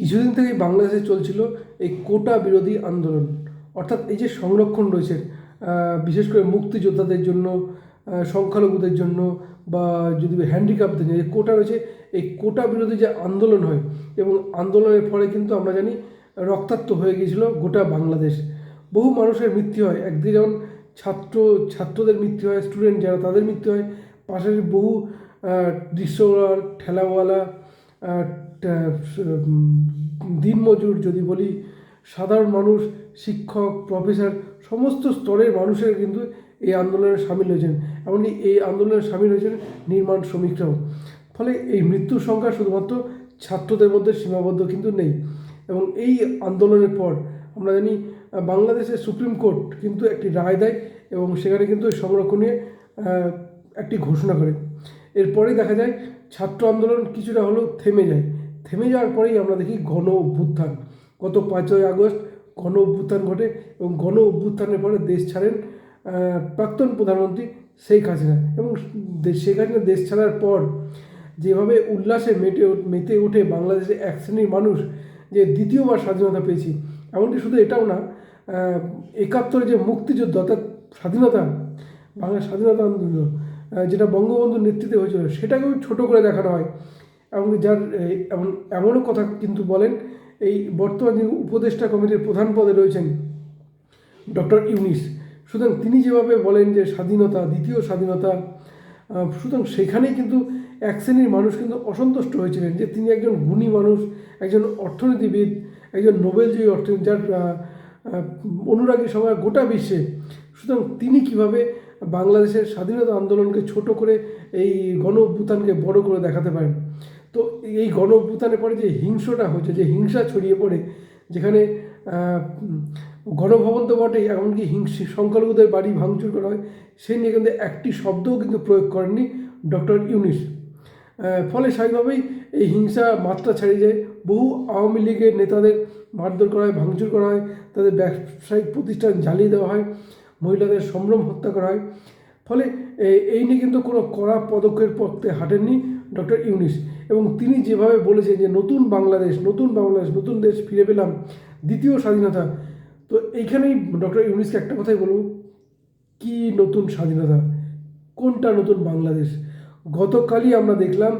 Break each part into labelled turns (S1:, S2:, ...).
S1: কিছুদিন থেকেই বাংলাদেশে চলছিল এই কোটা বিরোধী আন্দোলন। অর্থাৎ এই যে সংরক্ষণ রয়েছে বিশেষ করে মুক্তিযোদ্ধাদের জন্য সংখ্যালঘুদের জন্য বা যদি হ্যান্ডিক্যাপদের জন্য যে কোটা রয়েছে, এই কোটা বিরোধী যে আন্দোলন হয় এবং আন্দোলনের ফলে কিন্তু আমরা জানি রক্তাক্ত হয়ে গিয়েছিল গোটা বাংলাদেশ। বহু মানুষের মৃত্যু হয়, একদিকে যেমন ছাত্র, ছাত্রদের মৃত্যু হয় স্টুডেন্ট যারা তাদের মৃত্যু হয়, পাশাপাশি বহু রিক্সাওয়ালা ঠেলাওয়ালা দিনমজুর যদি বলি, সাধারণ মানুষ, শিক্ষক প্রফেসর সমস্ত স্তরের মানুষের কিন্তু এই আন্দোলনে সামিল হয়েছেন। এমনকি এই আন্দোলনে সামিল হয়েছেন নির্মাণ শ্রমিকরাও। ফলে এই মৃত্যুর সংখ্যা শুধুমাত্র ছাত্রদের মধ্যে সীমাবদ্ধ কিন্তু নেই। এবং এই আন্দোলনের পর আমরা জানি, বাংলাদেশের সুপ্রিম কোর্ট কিন্তু একটি রায় দেয় এবং সেখানে কিন্তু এই সংরক্ষণ একটি ঘোষণা করে। এরপরে দেখা যায়, ছাত্র আন্দোলন কিছুটা হলেও থেমে যায়। থেমে যাওয়ার পরেই আমরা দেখি গণ অভ্যুত্থান। গত পাঁচই আগস্ট গণ অভ্যুত্থান ঘটে এবং গণ অভ্যুত্থানের পরে দেশ ছাড়েন প্রাক্তন প্রধানমন্ত্রী শেখ হাসিনা। এবং শেখ হাসিনা দেশ ছাড়ার পর যেভাবে উল্লাসে মেটে মেতে ওঠে বাংলাদেশের এক শ্রেণির মানুষ যে দ্বিতীয়বার স্বাধীনতা পেয়েছি এমনকি শুধু এটাও না একাত্তরে যে মুক্তিযুদ্ধ, অর্থাৎ স্বাধীনতা, বাংলার স্বাধীনতা আন্দোলন যেটা বঙ্গবন্ধুর নেতৃত্বে হয়েছিল, সেটাকেও ছোট করে দেখানো হয়। এমনকি যার এমন, এমনও কথা কিন্তু বলেন, এই বর্তমান যিনি উপদেষ্টা কমিটির প্রধান পদে রয়েছেন ডক্টর ইউনিস। সুতরাং তিনি যেভাবে বলেন যে স্বাধীনতা, দ্বিতীয় স্বাধীনতা সুতরাং সেখানেই কিন্তু এক শ্রেণির মানুষ কিন্তু অসন্তুষ্ট হয়েছিলেন যে তিনি একজন গুণী মানুষ, একজন অর্থনীতিবিদ, একজন নোবেলজয়ী অর্থনীতি, যার অনুরাগী সবাই গোটা বিশ্বে। সুতরাং তিনি কীভাবে বাংলাদেশের স্বাধীনতা আন্দোলনকে ছোট করে এই গণ অভ্যুত্থানকে বড় করে দেখাতে পারেন? তো এই গণ অভ্যুত্থানের পরে যে হিংসটা হচ্ছে, যে হিংসা ছড়িয়ে পড়ে, যেখানে গণভবন তো বটেই এমনকি হিংসি, সংখ্যালঘুদের বাড়ি ভাঙচুর করা হয় সেই নিয়ে কিন্তু একটি শব্দও কিন্তু প্রয়োগ করেননি ডক্টর ইউনিস। ফলে স্বাভাবিকভাবেই এই হিংসা মাত্রা ছাড়িয়ে যায়। বহু আওয়ামী লীগের নেতাদের মারধর করা হয়, ভাঙচুর করা হয়, তাদের ব্যবসায়িক প্রতিষ্ঠান জ্বালিয়ে দেওয়া হয়, মহিলাদের সম্ভ্রম হত্যা করা হয়। ফলে এই নিয়ে কিন্তু কোনো কড়া পদক্ষেপ পথে হাঁটেননি ডক্টর ইউনিস। এবং তিনি যেভাবে বলেছেন যে নতুন বাংলাদেশ নতুন বাংলাদেশ, নতুন দেশ ফিরে পেলাম, দ্বিতীয় স্বাধীনতা। তো এইখানেই ডক্টর ইউনিসকে একটা কথাই বলব, কি নতুন স্বাধীনতা? কোনটা নতুন বাংলাদেশ? গতকালই আমরা দেখলাম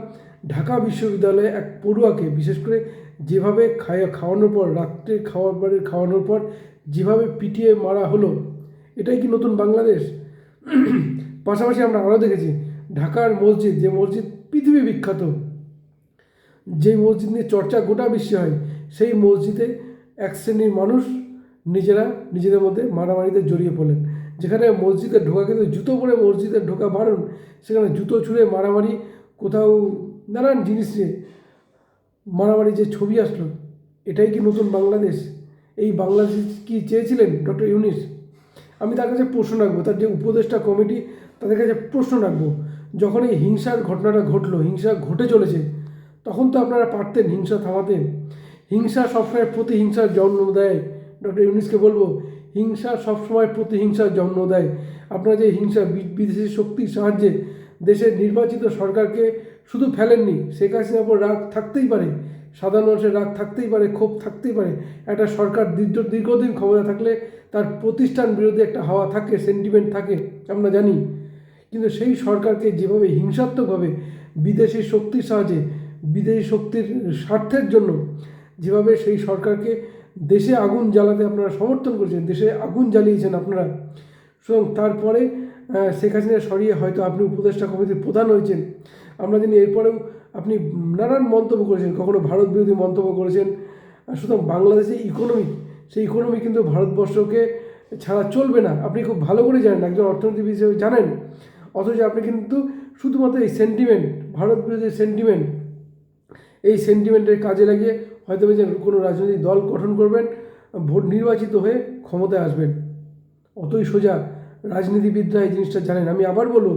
S1: ঢাকা বিশ্ববিদ্যালয়ে এক পড়ুয়াকে, বিশেষ করে যেভাবে খাওয়া খাওয়ানোর পর, রাত্রে খাওয়ার পরে, খাওয়ানোর পর যেভাবে পিটিয়ে মারা হলো, এটাই কি নতুন বাংলাদেশ? পাশাপাশি আমরা আরও দেখেছি ঢাকার মসজিদ, যে মসজিদ পৃথিবী বিখ্যাত যে মসজিদ নিয়ে চর্চা গোটা বিশ্বে হয়, সেই মসজিদে এক শ্রেণির মানুষ নিজেরা নিজেদের মধ্যে মারামারিতে জড়িয়ে পড়লেন। যেখানে মসজিদে ঢোকা কিন্তু জুতো পরে মসজিদে ঢোকা বারণ সেখানে জুতো ছুঁড়ে মারামারি কোথাও নানান জিনিস নিয়ে মারামারি যে ছবি আসলো, এটাই কি নতুন বাংলাদেশ? এই বাংলাদেশ কি চেয়েছিলেন ডক্টর ইউনিস? আমি তার কাছে প্রশ্ন রাখব, তার যে উপদেষ্টা কমিটি, তাদের কাছে প্রশ্ন রাখব। যখন এই হিংসার ঘটনাটা ঘটলো, হিংসা ঘটে চলেছে তখন তো আপনারা পারতেন, হিংসা থামাতে হিংসা সবসময় প্রতিহিংসার জন্ম দেয়। ডক্টর ইউনিসকে বলব, হিংসা সবসময় প্রতিহিংসার জন্ম দেয়। আপনারা যে হিংসা বিদেশি শক্তির সাহায্যে দেশের নির্বাচিত সরকারকে শুধু ফেলেননি, শেখ হাসিনার রাগ থাকতেই পারে, সাধারণ মানুষের রাগ থাকতেই পারে, ক্ষোভ থাকতেই পারে। একটা সরকার দীর্ঘ দীর্ঘদিন ক্ষমতা থাকলে তার প্রতিষ্ঠান বিরোধী একটা হাওয়া থাকে সেন্টিমেন্ট থাকে, আমরা জানি। কিন্তু সেই সরকারকে যেভাবে হিংসাত্মকভাবে বিদেশি শক্তির সাহায্যে বিদেশি শক্তির স্বার্থের জন্য যেভাবে সেই সরকারকে দেশে আগুন জ্বালাতে আপনারা সমর্থন করেছেন, দেশে আগুন জ্বালিয়েছেন আপনারা। সুতরাং তারপরে শেখ হাসিনা সরিয়ে হয়তো আপনি উপদেষ্টা কমিটির প্রধান হয়েছেন। আমরা জানি এরপরেও আপনি নানান মন্তব্য করেছেন, কখনো ভারত বিরোধী মন্তব্য করেছেন। সুতরাং বাংলাদেশের ইকোনমি, সেই ইকোনমি কিন্তু ভারতবর্ষকে ছাড়া চলবে না। আপনি খুব ভালো করে জানেন, একজন অর্থনীতিবিদ হিসেবে জানেন। অথচ আপনি কিন্তু শুধুমাত্র এই সেন্টিমেন্ট ভারত বিরোধী সেন্টিমেন্ট এই সেন্টিমেন্টের কাজে লাগিয়ে হয়তো যে কোনো রাজনৈতিক দল গঠন করবেন, ভোট নির্বাচিত হয়ে ক্ষমতায় আসবেন। অতই সোজা রাজনীতিবিদরা এই জিনিসটা জানেন। আমি আবার বলব,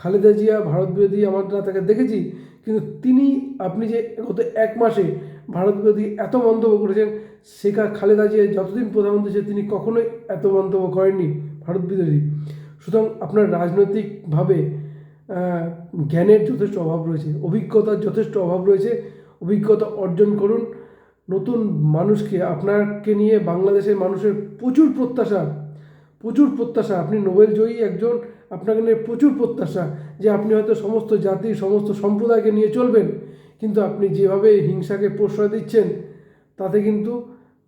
S1: খালেদা জিয়া ভারত বিরোধী আমরা তাকে দেখেছি, কিন্তু তিনি, আপনি যে গত এক মাসে ভারত বিরোধী এত মন্তব্য করেছেন, শেখা খালেদা জিয়া যতদিন প্রধানমন্ত্রী ছিলেন, তিনি কখনোই এত মন্তব্য করেননি ভারত বিরোধী সুতরাং আপনার রাজনৈতিকভাবে জ্ঞানের যথেষ্ট অভাব রয়েছে, অভিজ্ঞতার যথেষ্ট অভাব রয়েছে অভিজ্ঞতা অর্জন করুন। নতুন মানুষকে, আপনাকে নিয়ে বাংলাদেশের মানুষের প্রচুর প্রত্যাশা। প্রচুর প্রত্যাশা। আপনি নোবেল জয়ী একজন, আপনাকে নিয়ে প্রচুর প্রত্যাশা যে আপনি হয়তো সমস্ত জাতি, সমস্ত সম্প্রদায়কে নিয়ে চলবেন। কিন্তু আপনি যেভাবে হিংসাকে প্রশ্রয় দিচ্ছেন, তাতে কিন্তু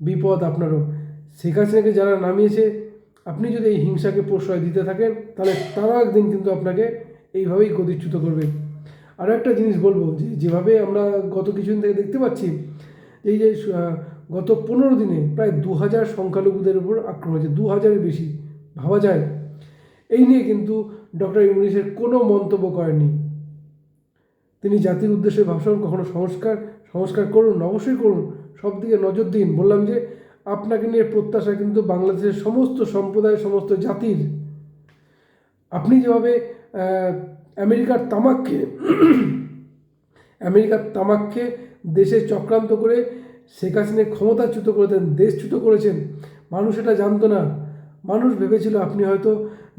S1: বিপদ আপনারও। শেখ হাসিনাকে যারা নামিয়েছে, আপনি যদি এই হিংসাকে প্রশ্রয় দিতে থাকেন, তাহলে তারা একদিন কিন্তু আপনাকে এইভাবেই গতিচ্যুত করবে। আরও একটা জিনিস বলব যে যেভাবে আমরা গত কিছুদিন থেকে দেখতে পাচ্ছি, এই যে গত পনেরো দিনে প্রায় দু হাজার সংখ্যালঘুদের উপর আক্রমণ হয়েছে দু হাজারের বেশি, ভাবা যায়। এই নিয়ে কিন্তু ডক্টর ইউনিসের কোনো মন্তব্য করেননি। তিনি জাতির উদ্দেশ্যে ভাষণ কখনো সংস্কার সংস্কার করুন, অবশ্যই করুন সব দিকে নজর দিন। বললাম যে, আপনাকে নিয়ে প্রত্যাশা কিন্তু বাংলাদেশের সমস্ত সম্প্রদায় সমস্ত জাতির। আপনি যেভাবে আমেরিকার তামাককে আমেরিকার তামাককে দেশে চক্রান্ত করে শেখ হাসিনা ক্ষমতাচ্যুত করেছেন, দেশচ্যুত করেছেন। মানুষ এটা জানতো না। মানুষ ভেবেছিল আপনি হয়তো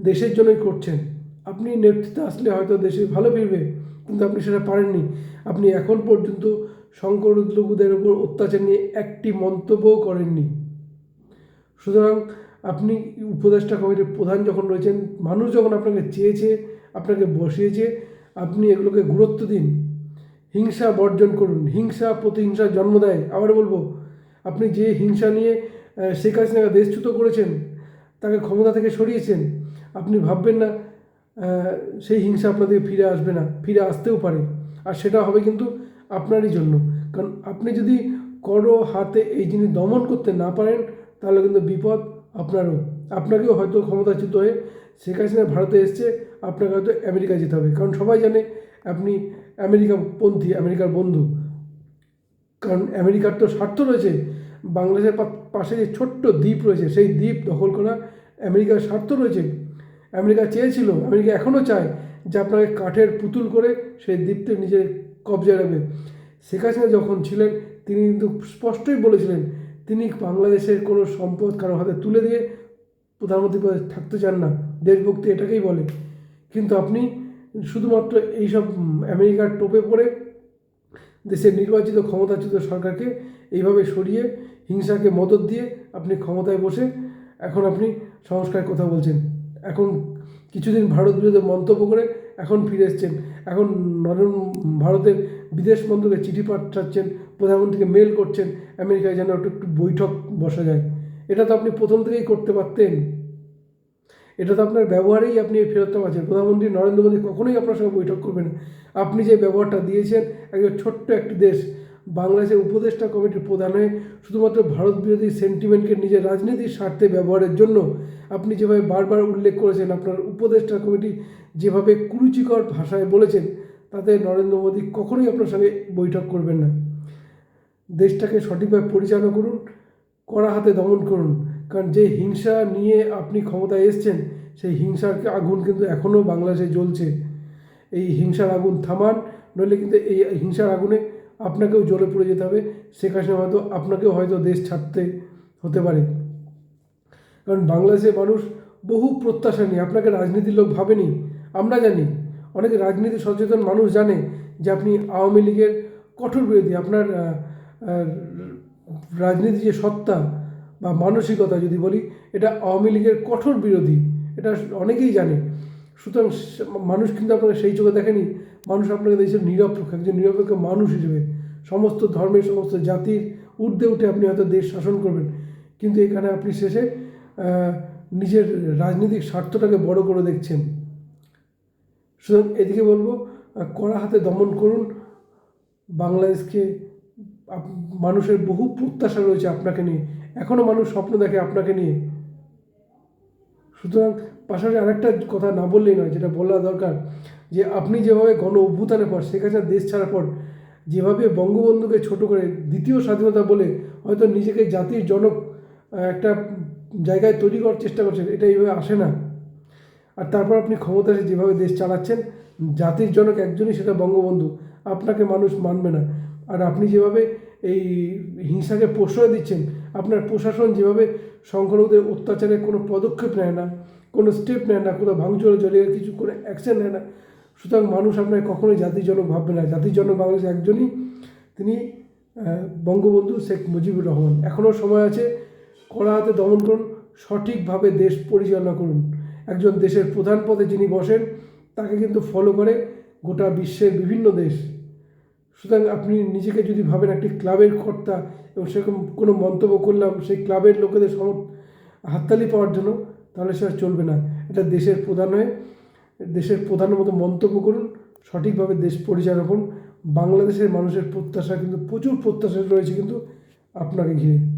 S1: দেশের জন্যই করছেন। আপনি নেতৃত্বে আসলে হয়তো দেশে ভালো ফিরবে, কিন্তু আপনি সেটা পারেননি। আপনি এখন পর্যন্ত শঙ্কর সংখ্যালঘুদের উপর অত্যাচার নিয়ে একটি মন্তব্যও করেননি। সুতরাং আপনি উপদেষ্টা কমিটির প্রধান যখন রয়েছেন, মানুষ যখন আপনাকে চেয়েছে আপনাকে বসিয়েছে আপনি এগুলোকে গুরুত্ব দিন, হিংসা বর্জন করুন, হিংসা প্রতিহিংসা জন্ম দেয়। আবার বলব, আপনি যে হিংসা নিয়ে শেখ হাসিনাকে দেশচ্যুত করেছেন, তাকে ক্ষমতা থেকে সরিয়েছেন, আপনি ভাববেন না সেই হিংসা আপনাদের ফিরে আসবে না, ফিরে আসতেও পারে। আর সেটা হবে কিন্তু আপনারই জন্য। কারণ আপনি যদি করো হাতে এই জিনিস দমন করতে না পারেন, তাহলে কিন্তু বিপদ আপনারও। আপনাকেও হয়তো ক্ষমতাচ্যুত হয়ে শেখ হাসিনা ভারতে এসছে, আপনাকে হয়তো আমেরিকা যেতে হবে। কারণ সবাই জানে আপনি আমেরিকা পন্থী, আমেরিকার বন্ধু। কারণ আমেরিকার তো স্বার্থ রয়েছে। বাংলাদেশের পাশে যে ছোট্ট দ্বীপ রয়েছে, সেই দ্বীপ দখল করা আমেরিকার স্বার্থ রয়েছে। আমেরিকা চেয়েছিল, আমেরিকা এখনও চায় যে আপনাকে কাঠের পুতুল করে সেই দ্বীপটি নিজের কবজায় রাখবে। শেখ হাসিনা যখন ছিলেন, তিনি কিন্তু স্পষ্টই বলেছিলেন, তিনি বাংলাদেশের কোনো সম্পদ কারও হাতে তুলে দিয়ে প্রধানমন্ত্রী পদে থাকতে চান না। দেশভক্তি এটাকেই বলে। কিন্তু আপনি শুধুমাত্র এইসব আমেরিকার টোপে পড়ে দেশের নির্বাচিত ক্ষমতাচ্যুত সরকারকে এইভাবে সরিয়ে, হিংসাকে মদত দিয়ে আপনি ক্ষমতায় বসে এখন আপনি সংস্কারের কথা বলছেন। এখন কিছুদিন ভারত বিরোধী মন্তব্য করে এখন ফিরে এসছেন। এখন নরেন্দ্র ভারতের বিদেশ মন্ত্রীকে চিঠি পাঠাচ্ছেন, প্রধানমন্ত্রীকে মেল করছেন, আমেরিকায় যেন একটু একটু বৈঠক বসা যায়। এটা তো আপনি প্রথম থেকেই করতে পারতেন। এটা তো আপনার ব্যবহারেই আপনি এই ফেরতটা পাচ্ছেন প্রধানমন্ত্রী নরেন্দ্র মোদী কখনোই আপনার সঙ্গে বৈঠক করবেন আপনি যে ব্যবহারটা দিয়েছেন, একজন ছোট্ট একটি দেশ, বাংলাদেশের উপদেষ্টা কমিটির প্রধান হয়ে শুধুমাত্র ভারত বিরোধী সেন্টিমেন্টকে নিজের রাজনীতির স্বার্থে ব্যবহারের জন্য আপনি যেভাবে বারবার উল্লেখ করেছেন, আপনার উপদেষ্টা কমিটি যেভাবে কুরুচিকর ভাষায় বলেছেন, তাতে নরেন্দ্র মোদী কখনোই আপনার সঙ্গে বৈঠক করবেন না। দেশটাকে সঠিকভাবে পরিচালনা করুন কড়া হাতে দমন করুন। কারণ যে হিংসা নিয়ে আপনি ক্ষমতায় এসছেন, সেই হিংসার আগুন কিন্তু এখনও বাংলাদেশে জ্বলছে। এই হিংসার আগুন থামান, নইলে কিন্তু এই হিংসার আগুনে আপনাকেও জ্বলে পড়ে যেতে হবে। শেখ হাসিনা হয়তো আপনাকেও হয়তো দেশ ছাড়তে হতে পারে। কারণ বাংলাদেশের মানুষ বহু প্রত্যাশা নিয়ে, আপনাকে রাজনীতির লোক ভাবেনি, আমরা জানি। অনেক রাজনীতি সচেতন মানুষ জানে যে আপনি আওয়ামী লীগের কঠোর বিরোধী, আপনার রাজনীতি যে সত্তা বা মানসিকতা যদি বলি, এটা আওয়ামী লীগের কঠোর বিরোধী। এটা অনেকেই জানে। সুতরাং মানুষ কিন্তু আপনাকে সেই চোখে দেখেনি মানুষ আপনাকে দেখছে নিরপেক্ষ, একজন নিরপেক্ষ মানুষ হিসেবে। সমস্ত ধর্মের, সমস্ত জাতির ঊর্ধ্বে উঠে আপনি হয়তো দেশ শাসন করবেন। কিন্তু এখানে আপনি শেষে নিজের রাজনৈতিক স্বার্থটাকে বড় করে দেখছেন। সুতরাং এদিকে বলব কড়া হাতে দমন করুন। বাংলাদেশকে মানুষের বহু প্রত্যাশা রয়েছে আপনাকে নিয়ে। এখনও মানুষ স্বপ্ন দেখে আপনাকে নিয়ে। সুতরাং পাশাপাশি আরেকটা কথা না বললেই নয়, যেটা বলা দরকার, যে আপনি যেভাবে গণ অভ্যুত্থানের পর শেখ হাসিনা দেশ ছাড়ার পর যেভাবে বঙ্গবন্ধুকে ছোট করে দ্বিতীয় স্বাধীনতা বলে হয়তো নিজেকে জাতির জনক একটা জায়গায় তৈরি করার চেষ্টা করছেন, এটা এইভাবে আসে না। আর তারপর আপনি ক্ষমতা যেভাবে দেশ চালাচ্ছেন, জাতির জনক একজনই সেটা বঙ্গবন্ধু। আপনাকে মানুষ মানবে না। আর আপনি যেভাবে এই হিংসাকে প্রশ্রয় দিচ্ছেন, আপনার প্রশাসন যেভাবে সংখ্যালঘুদের অত্যাচারে কোনো পদক্ষেপ নেয় না, কোনো স্টেপ নেয় না কোনো ভাঙচুরে জড়িয়ে কিছু কোনো অ্যাকশন নেয় না, সুতরাং মানুষ আপনাকে কখনোই জাতির জনক ভাববে না। জাতির জনক বাংলাদেশ একজনই তিনি বঙ্গবন্ধু শেখ মুজিবুর রহমান। এখনও সময় আছে, কড়া হাতে দমন করুন, সঠিকভাবে দেশ পরিচালনা করুন। একজন দেশের প্রধান পদে যিনি বসেন, তাকে কিন্তু ফলো করে গোটা বিশ্বের বিভিন্ন দেশ। সুতরাং আপনি নিজেকে যদি ভাবেন একটি ক্লাবের কর্তা এবং সেরকম কোনো মন্তব্য করলাম, সেই ক্লাবের লোকেদের সম, হাততালি পাওয়ার জন্য, তাহলে সেটা চলবে না। এটা দেশের প্রধান হয়ে, দেশের প্রধানের মতো মন্তব্য করুন, সঠিকভাবে দেশ পরিচালনা করুন বাংলাদেশের মানুষের প্রত্যাশা কিন্তু, প্রচুর প্রত্যাশা রয়েছে কিন্তু আপনাকে ঘিরে।